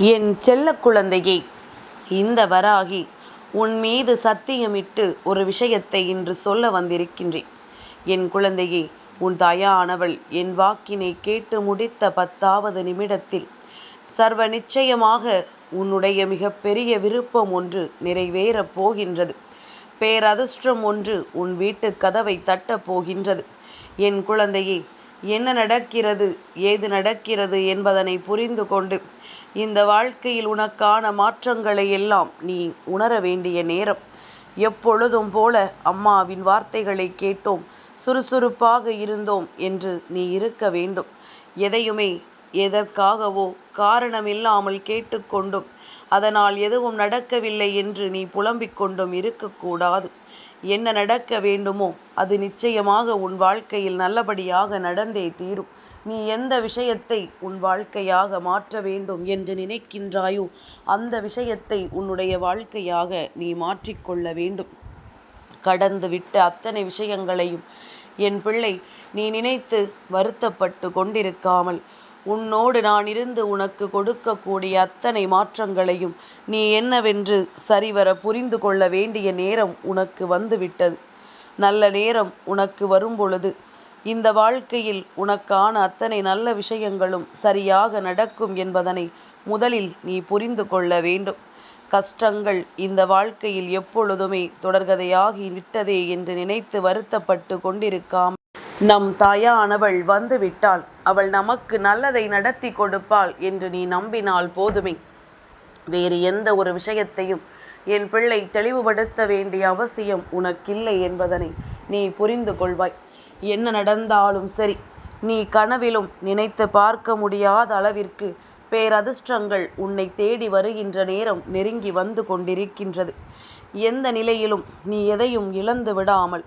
என் செல்ல குழந்தையே இந்த வராகி உன் மீது சத்தியமிட்டு ஒரு விஷயத்தை இன்று சொல்ல வந்திருக்கின்றேன். என் குழந்தையே உன் தாயானவள் என் வாக்கினை கேட்டு முடித்த பத்தாவது நிமிடத்தில் சர்வ நிச்சயமாக உன்னுடைய மிகப்பெரிய விருப்பம் ஒன்று நிறைவேறப் போகின்றது. பேரதிர்ஷ்டம் ஒன்று உன் வீட்டு கதவை தட்டப் போகின்றது. என் குழந்தையே என்ன நடக்கிறது ஏது நடக்கிறது என்பதனை புரிந்து கொண்டு இந்த வாழ்க்கையில் உனக்கான மாற்றங்களை எல்லாம் நீ உணர வேண்டிய நேரம். எப்பொழுதும் போல அம்மாவின் வார்த்தைகளை கேட்டோம் சுறுசுறுப்பாக இருந்தோம் என்று நீ இருக்க வேண்டும். எதையுமே எதற்காகவோ காரணமில்லாமல் கேட்டுக்கொண்டும் அதனால் எதுவும் நடக்கவில்லை என்று நீ புலம்பிக் கொண்டும் இருக்கக்கூடாது. என்ன நடக்க வேண்டுமோ அது நிச்சயமாக உன் வாழ்க்கையில் நல்லபடியாக நடந்தே தீரும். நீ எந்த விஷயத்தை உன் வாழ்க்கையாக மாற்ற வேண்டும் என்று நினைக்கின்றாயோ அந்த விஷயத்தை உன்னுடைய வாழ்க்கையாக நீ மாற்றிக்கொள்ள வேண்டும். கடந்து விட்ட அத்தனை விஷயங்களையும் என் பிள்ளை நீ நினைத்து வருத்தப்பட்டு கொண்டிருக்காமல் உன்னோடு நான் இருந்து உனக்கு கொடுக்கக்கூடிய அத்தனை மாற்றங்களையும் நீ என்னவென்று சரிவர புரிந்து கொள்ள வேண்டிய நேரம் உனக்கு வந்துவிட்டது. நல்ல நேரம் உனக்கு வரும்பொழுது இந்த வாழ்க்கையில் உனக்கான அத்தனை நல்ல விஷயங்களும் சரியாக நடக்கும் என்பதனை முதலில் நீ புரிந்து கொள்ள வேண்டும். கஷ்டங்கள் இந்த வாழ்க்கையில் எப்பொழுதுமே தொடர்கதையாகி விட்டதே என்று நினைத்து வருத்தப்பட்டு கொண்டிருக்காமல் நம் தாயானவள் வந்துவிட்டாள். அவள் நமக்கு நல்லதை நடத்தி கொடுப்பாள் என்று நீ நம்பினால் போதுமே. வேறு எந்த ஒரு விஷயத்தையும் என் பிள்ளை தெளிவுபடுத்த வேண்டிய அவசியம் உனக்கில்லை என்பதனை நீ புரிந்து கொள்வாய். என்ன நடந்தாலும் சரி நீ கனவிலும் நினைத்து பார்க்க முடியாத அளவிற்கு பேரதிர்ஷ்டங்கள் உன்னை தேடி வருகின்ற நேரம் நெருங்கி வந்து கொண்டிருக்கின்றது. எந்த நிலையிலும் நீ எதையும் இழந்து விடாமல்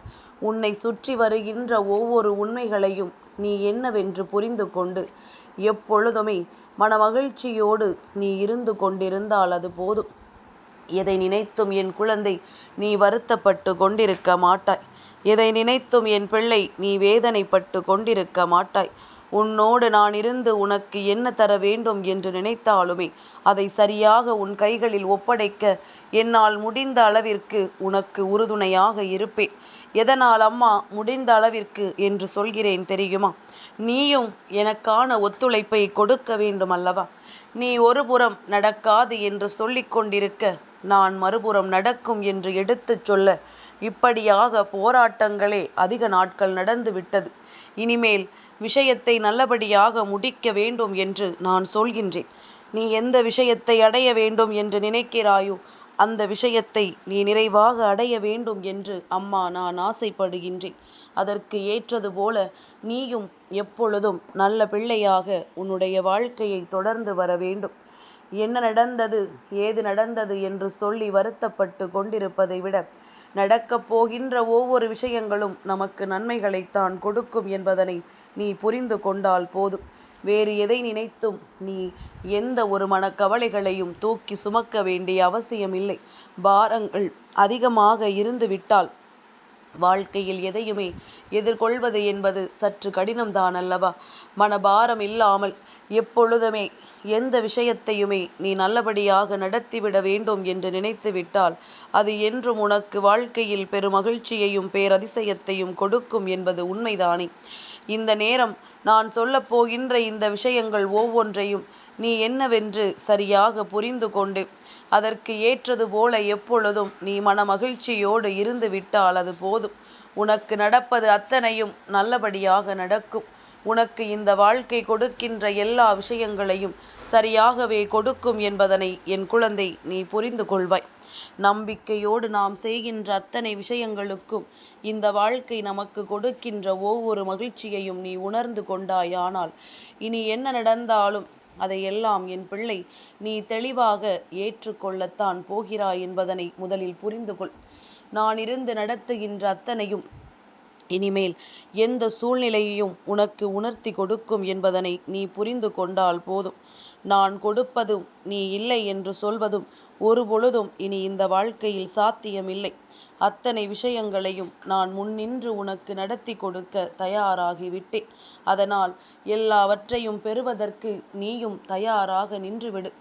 உன்னை சுற்றி வருகின்ற ஒவ்வொரு உண்மைகளையும் நீ என்னவென்று புரிந்து கொண்டு எப்பொழுதுமே மனமகிழ்ச்சியோடு நீ இருந்து கொண்டிருந்தால் அது போதும். எதை நினைத்தும் என் குழந்தை நீ வருத்தப்பட்டு கொண்டிருக்க மாட்டாய். எதை நினைத்தும் என் பிள்ளை நீ வேதனைப்பட்டு கொண்டிருக்க மாட்டாய். உன்னோடு நான் இருந்து உனக்கு என்ன தர வேண்டும் என்று நினைத்தாலுமே அதை சரியாக உன் கைகளில் ஒப்படைக்க என்னால் முடிந்த அளவிற்கு உனக்கு உறுதுணையாக இருப்பேன். எதனால் அம்மா முடிந்த அளவிற்கு என்று சொல்கிறேன் தெரியுமா? நீயும் எனக்கான ஒத்துழைப்பை கொடுக்க வேண்டும் அல்லவா நீ ஒருபுறம் நடக்காது என்று சொல்லிக் கொண்டிருக்க நான் மறுபுறம் நடக்கும் என்று எடுத்துச் சொல்ல இப்படியாக போராட்டங்களே அதிக நாட்கள் நடந்து விட்டது. இனிமேல் விஷயத்தை நல்லபடியாக முடிக்க வேண்டும் என்று நான் சொல்கின்றேன். நீ எந்த விஷயத்தை அடைய வேண்டும் என்று நினைக்கிறாயோ அந்த விஷயத்தை நீ நிறைவாக அடைய வேண்டும் என்று அம்மா நான் ஆசைப்படுகின்றேன். அதற்கு ஏற்றது போல நீயும் எப்பொழுதும் நல்ல பிள்ளையாக உன்னுடைய வாழ்க்கையை தொடர்ந்து வர வேண்டும். என்ன நடந்தது ஏது நடந்தது என்று சொல்லி வருத்தப்பட்டு கொண்டிருப்பதை விட நடக்கப் போகின்ற ஒவ்வொரு விஷயங்களும் நமக்கு நன்மைகளைத்தான் கொடுக்கும் என்பதனை நீ புரிந்து கொண்டால் போதும். வேறு எதை நினைத்தும் நீ எந்த ஒரு மனக்கவலைகளையும் தூக்கி சுமக்க வேண்டிய அவசியமில்லை. பாரங்கள் அதிகமாக இருந்துவிட்டால் வாழ்க்கையில் எதையுமே எதிர்கொள்வது என்பது சற்று கடினம்தான் அல்லவா மனபாரம் இல்லாமல் எப்பொழுதுமே எந்த விஷயத்தையுமே நீ நல்லபடியாக நடத்திவிட வேண்டும் என்று நினைத்து விட்டால் அது என்றும் உனக்கு வாழ்க்கையில் பெரும் மகிழ்ச்சியையும் பேரதிசயத்தையும் கொடுக்கும் என்பது உண்மைதானே? இந்த நேரம் நான் சொல்லப்போகின்ற இந்த விஷயங்கள் ஒவ்வொன்றையும் நீ என்னவென்று சரியாக புரிந்து கொண்டு அதற்கு ஏற்றது போல எப்பொழுதும் நீ மனமகிழ்ச்சியோடு இருந்து விட்டால் அது போதும். உனக்கு நடப்பது அத்தனையும் நல்லபடியாக நடக்கும். உனக்கு இந்த வாழ்க்கை கொடுக்கின்ற எல்லா விஷயங்களையும் சரியாகவே கொடுக்கும் என்பதனை என் குழந்தை நீ புரிந்து கொள்வாய். நம்பிக்கையோடு நாம் செய்கின்ற அத்தனை விஷயங்களுக்கும் இந்த வாழ்க்கை நமக்கு கொடுக்கின்ற ஒவ்வொரு மகிழ்ச்சியையும் நீ உணர்ந்து கொண்டாயானால் இனி என்ன நடந்தாலும் அதையெல்லாம் என் பிள்ளை நீ தெளிவாக ஏற்றுக்கொள்ளத்தான் போகிறாய் என்பதனை முதலில் புரிந்து கொள். நான் இருந்து நடத்துகின்ற அத்தனையும் இனிமேல் எந்த சூழ்நிலையையும் உனக்கு உணர்த்தி கொடுக்கும் என்பதனை நீ புரிந்து கொண்டால் போதும். நான் கொடுப்பதும் நீ இல்லை என்று சொல்வதும் ஒரு பொழுதும் இனி இந்த வாழ்க்கையில் சாத்தியமில்லை. அத்தனை விஷயங்களையும் நான் முன்னின்று உனக்கு நடத்தி கொடுக்க தயாராகிவிட்டேன். அதனால் எல்லாவற்றையும் பெறுவதற்கு நீயும் தயாராக நின்றுவிடு.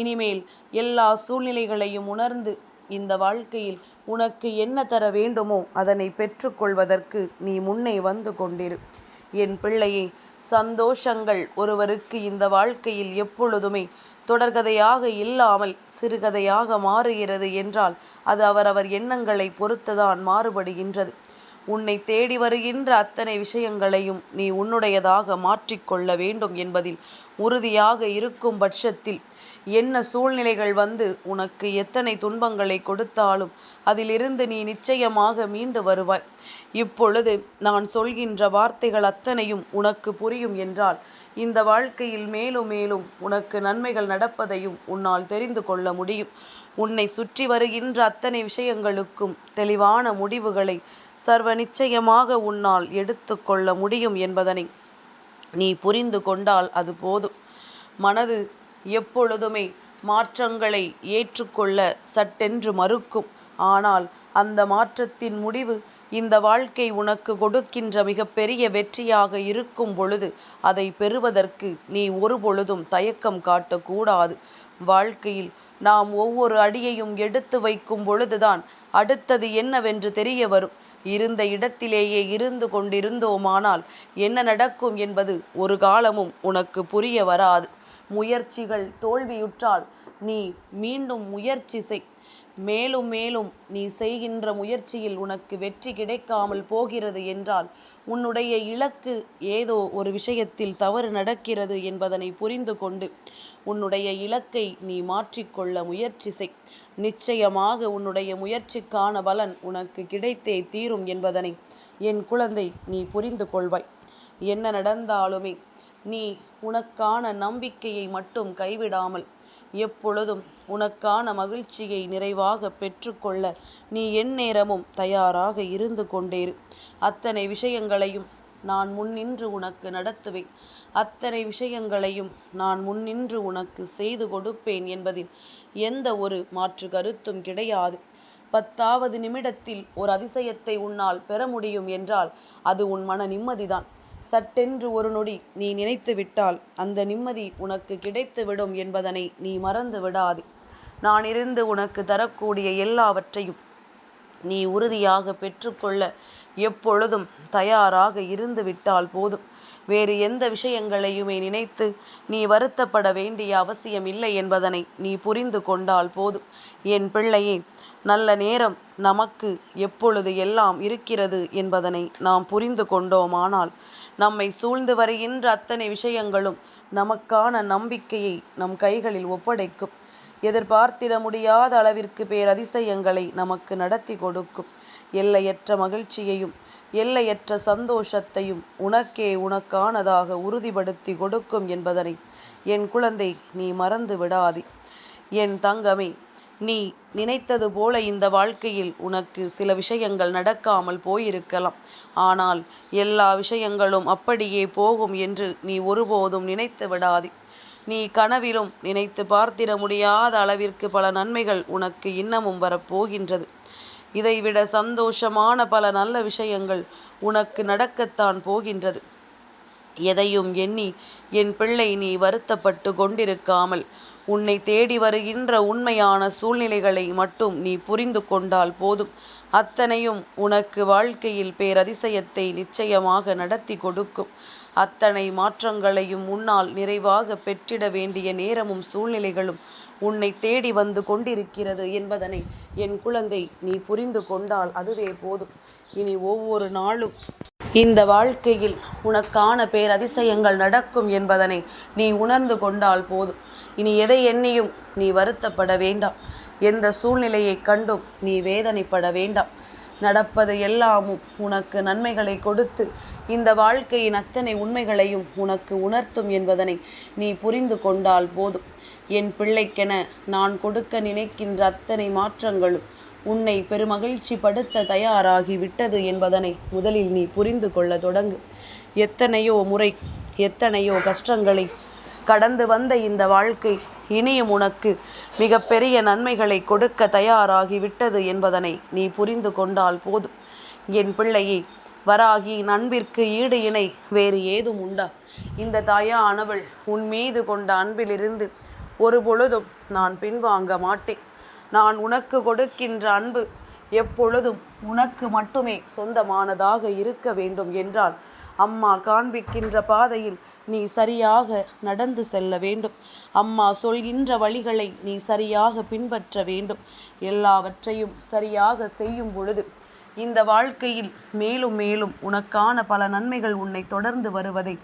இனிமேல் எல்லா சூழ்நிலைகளையும் உணர்ந்து இந்த வாழ்க்கையில் உனக்கு என்ன தர வேண்டுமோ அதனை பெற்றுக்கொள்வதற்கு நீ முன்னே வந்து கொண்டிரு. என் பிள்ளையே சந்தோஷங்கள் ஒருவருக்கு இந்த வாழ்க்கையில் எப்பொழுதுமே தொடர்கதையாக இல்லாமல் சிறுகதையாக மாறுகிறது என்றால் அது அவரவர் எண்ணங்களை பொறுத்துதான் மாறுபடுகின்றது. உன்னை தேடி வருகின்ற அத்தனை விஷயங்களையும் நீ உன்னுடையதாக மாற்றிக்கொள்ள வேண்டும் என்பதில் உறுதியாக இருக்கும் பட்சத்தில் என்ன சூழ்நிலைகள் வந்து உனக்கு எத்தனை துன்பங்களை கொடுத்தாலும் அதிலிருந்து நீ நிச்சயமாக மீண்டு வருவாய். இப்பொழுது நான் சொல்கின்ற வார்த்தைகள் அத்தனையும் உனக்கு புரியும் என்றால் இந்த வாழ்க்கையில் மேலும் மேலும் உனக்கு நன்மைகள் நடப்பதையும் உன்னால் தெரிந்து கொள்ள முடியும். உன்னை சுற்றி வருகின்ற அத்தனை விஷயங்களுக்கும் தெளிவான முடிவுகளை சர்வ நிச்சயமாக உன்னால் எடுத்து கொள்ள முடியும் என்பதனை நீ புரிந்து கொண்டால் அது போதும். மனது எப்பொழுதுமே மாற்றங்களை ஏற்றுக்கொள்ள சட்டென்று மறுக்கும். ஆனால் அந்த மாற்றத்தின் முடிவு இந்த வாழ்க்கை உனக்கு கொடுக்கின்ற மிகப்பெரிய வெற்றியாக இருக்கும் பொழுது அதை பெறுவதற்கு நீ ஒரு பொழுதும் தயக்கம் காட்டக்கூடாது. வாழ்க்கையில் நாம் ஒவ்வொரு அடியையும் எடுத்து வைக்கும் பொழுதுதான் அடுத்தது என்னவென்று தெரிய வரும். இருந்த இடத்திலேயே இருந்து கொண்டிருந்தோமானால் என்ன நடக்கும் என்பது ஒரு காலமும் உனக்கு புரிய வராது. முயற்சிகள் தோல்வியுற்றால் நீ மீண்டும் முயற்சி செய். மேலும் மேலும் நீ செய்கின்ற முயற்சியில் உனக்கு வெற்றி கிடைக்காமல் போகிறது என்றால் உன்னுடைய இலக்கு ஏதோ ஒரு விஷயத்தில் தவறு நடக்கிறது என்பதனை புரிந்து கொண்டு உன்னுடைய இலக்கை நீ மாற்றிக்கொள்ள முயற்சி செய். நிச்சயமாக உன்னுடைய முயற்சிக்கான பலன் உனக்கு கிடைத்தே தீரும் என்பதனை என் குழந்தை நீ புரிந்து கொள்வாய். என்ன நடந்தாலுமே நீ உனக்கான நம்பிக்கையை மட்டும் கைவிடாமல் எப்பொழுதும் உனக்கான மகிழ்ச்சியை நிறைவாக பெற்றுக்கொள்ள நீ எந்நேரமும் தயாராக இருந்து கொண்டேரு அத்தனை விஷயங்களையும் நான் முன்னின்று உனக்கு நடத்துவேன். அத்தனை விஷயங்களையும் நான் முன்னின்று உனக்கு செய்து கொடுப்பேன் என்பதில் எந்த ஒரு மாற்று கருத்தும் கிடையாது. பத்தாவது நிமிடத்தில் ஒரு அதிசயத்தை உன்னால் பெற முடியும் என்றால் அது உன் மன நிம்மதிதான். சட்டென்று ஒரு நொடி நீ நினைத்து விட்டால் அந்த நிம்மதி உனக்கு கிடைத்துவிடும் என்பதனை நீ மறந்து விடாது. நான் இருந்து உனக்கு தரக்கூடிய எல்லாவற்றையும் நீ உறுதியாக பெற்றுக்கொள்ள எப்பொழுதும் தயாராக இருந்து விட்டால் போதும். வேறு எந்த விஷயங்களையுமே நினைத்து நீ வருத்தப்பட வேண்டிய அவசியம் இல்லை என்பதனை நீ புரிந்து கொண்டால் போதும். என் பிள்ளையே நல்ல நேரம் நமக்கு எப்பொழுது எல்லாம் இருக்கிறது என்பதனை நாம் புரிந்து கொண்டோமானால் நம்மை சூழ்ந்து வருகின்ற அத்தனை விஷயங்களும் நமக்கான நம்பிக்கையை நம் கைகளில் ஒப்படைக்கும். எதிர்பார்த்திட முடியாத அளவிற்கு பேர் அதிசயங்களை நமக்கு நடத்தி கொடுக்கும். எல்லையற்ற மகிழ்ச்சியையும் எல்லையற்ற சந்தோஷத்தையும் உனக்கே உனக்கானதாக உறுதிப்படுத்தி கொடுக்கும் என்பதனை என் குழந்தை நீ மறந்து விடாதே என் தங்கமே நீ நினைத்தது போல இந்த வாழ்க்கையில் உனக்கு சில விஷயங்கள் நடக்காமல் போயிருக்கலாம். ஆனால் எல்லா விஷயங்களும் அப்படியே போகும் என்று நீ ஒருபோதும் நினைத்து விடாதே. நீ கனவிலும் நினைத்து பார்த்திட முடியாத அளவிற்கு பல நன்மைகள் உனக்கு இன்னமும் வரப்போகின்றது. இதைவிட சந்தோஷமான பல நல்ல விஷயங்கள் உனக்கு நடக்கத்தான் போகின்றது. எதையும் எண்ணி என் பிள்ளை நீ வருத்தப்பட்டு கொண்டிருக்காமல் உன்னை தேடி வருகின்ற உண்மையான சூழ்நிலைகளை மட்டும் நீ புரிந்து கொண்டால் போதும். அத்தனையும் உனக்கு வாழ்க்கையில் பேரதிசயத்தை நிச்சயமாக நடத்தி கொடுக்கும். அத்தனை மாற்றங்களையும் உன்னால் நிறைவாக பெற்றிட வேண்டிய நேரமும் சூழ்நிலைகளும் உன்னை தேடி வந்து கொண்டிருக்கிறது என்பதனை என் குழந்தை நீ புரிந்து கொண்டால் அதுவே போதும். இனி ஒவ்வொரு நாளும் இந்த வாழ்க்கையில் உனக்கான பேரதிசயங்கள் நடக்கும் என்பதனை நீ உணர்ந்து கொண்டால் போதும். இனி எதை எண்ணியும் நீ வருத்தப்பட வேண்டாம். எந்த சூழ்நிலையை கண்டும் நீ வேதனைப்பட வேண்டாம். நடப்பது எல்லாமும் உனக்கு நன்மைகளை கொடுத்து இந்த வாழ்க்கையின் அத்தனை உண்மைகளையும் உனக்கு உணர்த்தும் என்பதனை நீ புரிந்து கொண்டால் போதும். என் பிள்ளைக்கென நான் கொடுக்க நினைக்கின்ற அத்தனை மாற்றங்களும் உன்னை பெருமகிழ்ச்சி படுத்த தயாராகி விட்டது என்பதனை முதலில் நீ புரிந்து கொள்ள தொடங்கு. எத்தனையோ முறை எத்தனையோ கஷ்டங்களை கடந்து வந்த இந்த வாழ்க்கை இனியும் உனக்கு மிகப்பெரிய நன்மைகளை கொடுக்க தயாராகி விட்டது என்பதனை நீ புரிந்து கொண்டால் போதும். என் பிள்ளையை வராகி நண்பிற்கு ஈடு இணை வேறு ஏதும் உண்டா? இந்த தாயானவள் உன் மீது கொண்ட அன்பிலிருந்து ஒரு பொழுதும் நான் பின்வாங்க மாட்டேன். நான் உனக்கு கொடுக்கின்ற அன்பு எப்பொழுதும் உனக்கு மட்டுமே சொந்தமானதாக இருக்க வேண்டும் என்றால் அம்மா காண்பிக்கின்ற பாதையில் நீ சரியாக நடந்து செல்ல வேண்டும். அம்மா சொல்கின்ற வழிகளை நீ சரியாக பின்பற்ற வேண்டும். எல்லாவற்றையும் சரியாக செய்யும் பொழுது இந்த வாழ்க்கையில் மேலும் மேலும் உனக்கான பல நன்மைகள் உன்னை தொடர்ந்து வருவதை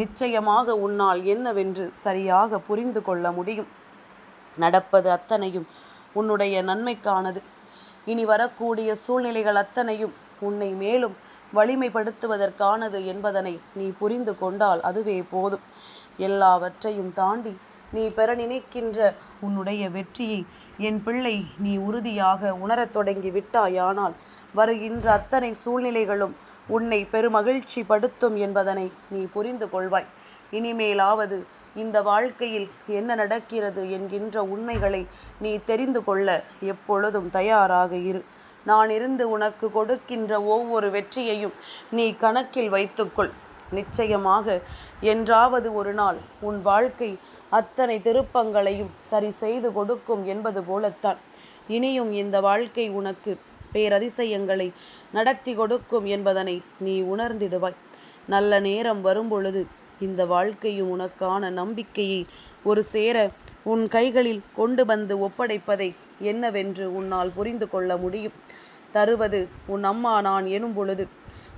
நிச்சயமாக உன்னால் என்னவென்று சரியாக புரிந்து கொள்ள முடியும். நடப்பது அத்தனையும் உன்னுடைய நன்மைக்கானது. இனி வரக்கூடிய சூழ்நிலைகள் அத்தனையும் உன்னை மேலும் வலிமைப்படுத்துவதற்கானது என்பதனை நீ புரிந்து கொண்டால் அதுவே போதும். எல்லாவற்றையும் தாண்டி நீ பெற நினைக்கின்ற உன்னுடைய வெற்றியை என் பிள்ளை நீ உறுதியாக உணரத் தொடங்கி விட்டாயானால் வருகின்ற அத்தனை சூழ்நிலைகளும் உன்னை பெருமகிழ்ச்சி படுத்தும் என்பதனை நீ புரிந்து கொள்வாய். இனிமேலாவது இந்த வாழ்க்கையில் என்ன நடக்கிறது என்கின்ற உண்மைகளை நீ தெரிந்து கொள்ள எப்பொழுதும் தயாராக இரு. நான் இருந்து உனக்கு கொடுக்கின்ற ஒவ்வொரு வெற்றியையும் நீ கணக்கில் வைத்துக்கொள். நிச்சயமாக என்றாவது ஒரு நாள் உன் வாழ்க்கை அத்தனை திருப்பங்களையும் சரி செய்து கொடுக்கும் என்பது போலத்தான். இனியும் இந்த வாழ்க்கை உனக்கு பேரதிசயங்களை நடத்தி கொடுக்கும் என்பதனை நீ உணர்ந்திடுவாய். நல்ல நேரம் வரும்பொழுது இந்த வாழ்க்கையும் உனக்கான நம்பிக்கையை ஒரு சேர உன் கைகளில் கொண்டு வந்து ஒப்படைப்பதை என்னவென்று உன்னால் புரிந்து கொள்ள முடியும். தருவது உன் அம்மா நான் எனும் பொழுது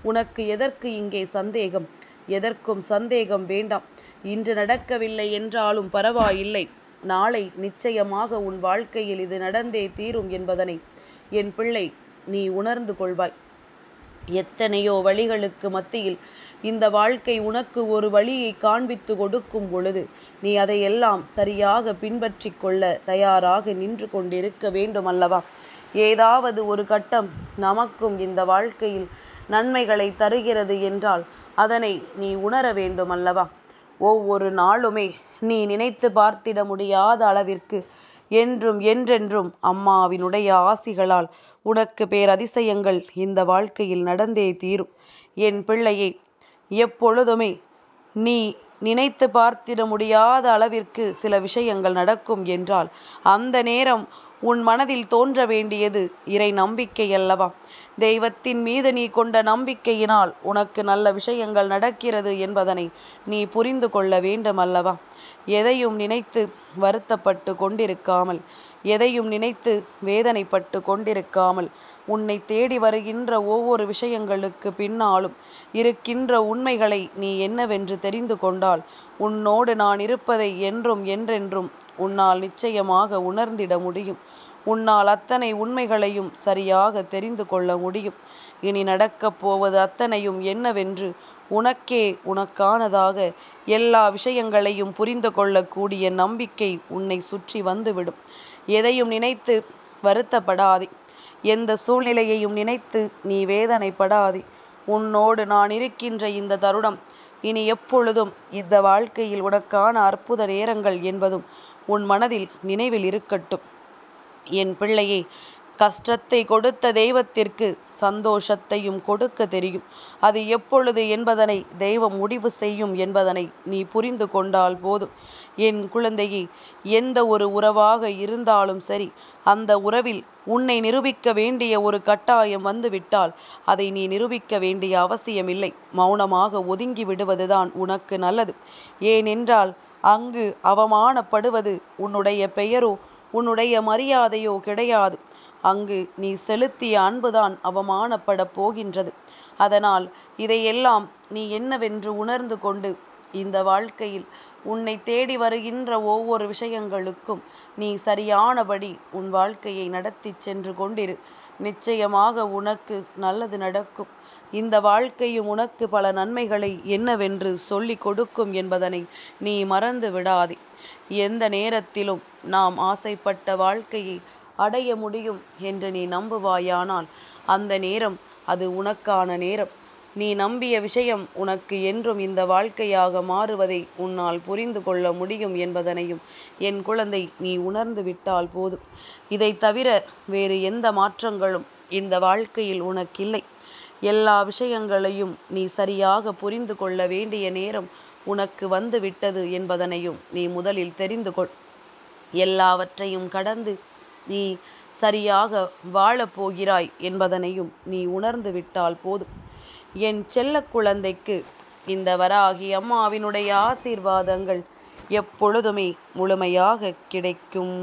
உனக்கு எதற்கு இங்கே சந்தேகம்? எதற்கும் சந்தேகம் வேண்டாம். இன்று நடக்கவில்லை என்றாலும் பரவாயில்லை. நாளை நிச்சயமாக உன் வாழ்க்கையில் இது நடந்தே தீரும் என்பதனை என் பிள்ளை நீ உணர்ந்து கொள்வாய். எத்தனையோ வழிகளுக்கு மத்தியில் இந்த வாழ்க்கை உனக்கு ஒரு வழியை காண்பித்து கொடுக்கும் பொழுது நீ அதையெல்லாம் சரியாக பின்பற்றி கொள்ள தயாராக நின்று கொண்டிருக்க வேண்டும் அல்லவா ஏதாவது ஒரு கட்டம் நமக்கும் இந்த வாழ்க்கையில் நன்மைகளை தருகிறது என்றால் அதனை நீ உணர வேண்டும் அல்லவா ஒவ்வொரு நாளுமே நீ நினைத்து பார்த்திட முடியாத அளவிற்கு என்றும் என்றென்றும் அம்மாவினுடைய ஆசிகளால் உனக்கு பேரதிசயங்கள் இந்த வாழ்க்கையில் நடந்தே தீரும். என் பிள்ளையை எப்பொழுதுமே நீ நினைத்து பார்த்திட முடியாத அளவிற்கு சில விஷயங்கள் நடக்கும் என்றால் அந்த நேரம் உன் மனதில் தோன்ற வேண்டியது இறை நம்பிக்கை அல்லவா? தெய்வத்தின் மீது நீ கொண்ட நம்பிக்கையினால் உனக்கு நல்ல விஷயங்கள் நடக்கிறது என்பதனை நீ புரிந்து கொள்ள வேண்டும் அல்லவா? எதையும் நினைத்து வருத்தப்பட்டு கொண்டிருக்காமல் எதையும் நினைத்து வேதனைப்பட்டு கொண்டிருக்காமல் உன்னை தேடி வருகின்ற ஒவ்வொரு விஷயங்களுக்கு பின்னாலும் இருக்கின்ற உண்மைகளை நீ என்னவென்று தெரிந்து கொண்டால் உன்னோடு நான் இருப்பதை என்றும் என்றென்றும் உன்னால் நிச்சயமாக உணர்ந்திட முடியும். உன்னால் அத்தனை உண்மைகளையும் சரியாக தெரிந்து கொள்ள முடியும். இனி நடக்கப் போவது அத்தனையும் என்னவென்று உனக்கே உனக்கானதாக எல்லா விஷயங்களையும் புரிந்து கொள்ளக்கூடிய நம்பிக்கை உன்னை சுற்றி வந்துவிடும். எதையும் நினைத்து வருத்தப்படாதே. எந்த சூழ்நிலையையும் நினைத்து நீ வேதனைப்படாதே. உன்னோடு நான் இருக்கின்ற இந்த தருணம் இனி எப்பொழுதும் இந்த வாழ்க்கையில் உனக்கான அற்புத நேரங்கள் என்பதும் உன் மனதில் நினைவில் இருக்கட்டும். என் பிள்ளையை கஷ்டத்தை கொடுத்த தெய்வத்திற்கு சந்தோஷத்தையும் கொடுக்க தெரியும். அது எப்பொழுது என்பதனை தெய்வம் முடிவு செய்யும் என்பதனை நீ புரிந்து கொண்டால் போதும். என் குழந்தையை எந்த ஒரு உறவாக இருந்தாலும் சரி அந்த உறவில் உன்னை நிரூபிக்க வேண்டிய ஒரு கட்டாயம் வந்துவிட்டால் அதை நீ நிரூபிக்க வேண்டிய அவசியமில்லை. மௌனமாக ஒதுங்கி விடுவதுதான் உனக்கு நல்லது. ஏனென்றால் அங்கு அவமானப்படுவது உன்னுடைய பெயரோ உன்னுடைய மரியாதையோ கிடையாது. அங்கு நீ செலுத்திய அன்புதான் அவமானப்பட போகின்றது. அதனால் இதையெல்லாம் நீ என்னவென்று உணர்ந்து கொண்டு இந்த வாழ்க்கையில் உன்னை தேடி வருகின்ற ஒவ்வொரு விஷயங்களுக்கும் நீ சரியானபடி உன் வாழ்க்கையை நடத்தி சென்று கொண்டிரு. நிச்சயமாக உனக்கு நல்லது நடக்கும். இந்த வாழ்க்கையும் உனக்கு பல நன்மைகளை என்னவென்று சொல்லி கொடுக்கும் என்பதனை நீ மறந்து விடாதே. எந்த நேரத்திலும் நாம் ஆசைப்பட்ட வாழ்க்கையை அடைய முடியும் என்று நீ நம்புவாயானால் அந்த நேரம் அது உனக்கான நேரம். நீ நம்பிய விஷயம் உனக்கு என்றும் இந்த வாழ்க்கையாக மாறுவதை உன்னால் புரிந்து கொள்ள முடியும் என்பதனையும் என் குழந்தை நீ உணர்ந்து விட்டால் போதும். இதை தவிர வேறு எந்த மாற்றங்களும் இந்த வாழ்க்கையில் உனக்கில்லை. எல்லா விஷயங்களையும் நீ சரியாக புரிந்து கொள்ள வேண்டிய நேரம் உனக்கு வந்து விட்டது என்பதனையும் நீ முதலில் தெரிந்து கொள். எல்லாவற்றையும் கடந்து நீ சரியாக வாழப்போகிறாய் என்பதனையும் நீ உணர்ந்து விட்டால் போதும். என் செல்ல குழந்தைக்கு இந்த வராகி அம்மாவினுடைய ஆசீர்வாதங்கள் எப்பொழுதுமே முழுமையாக கிடைக்கும்.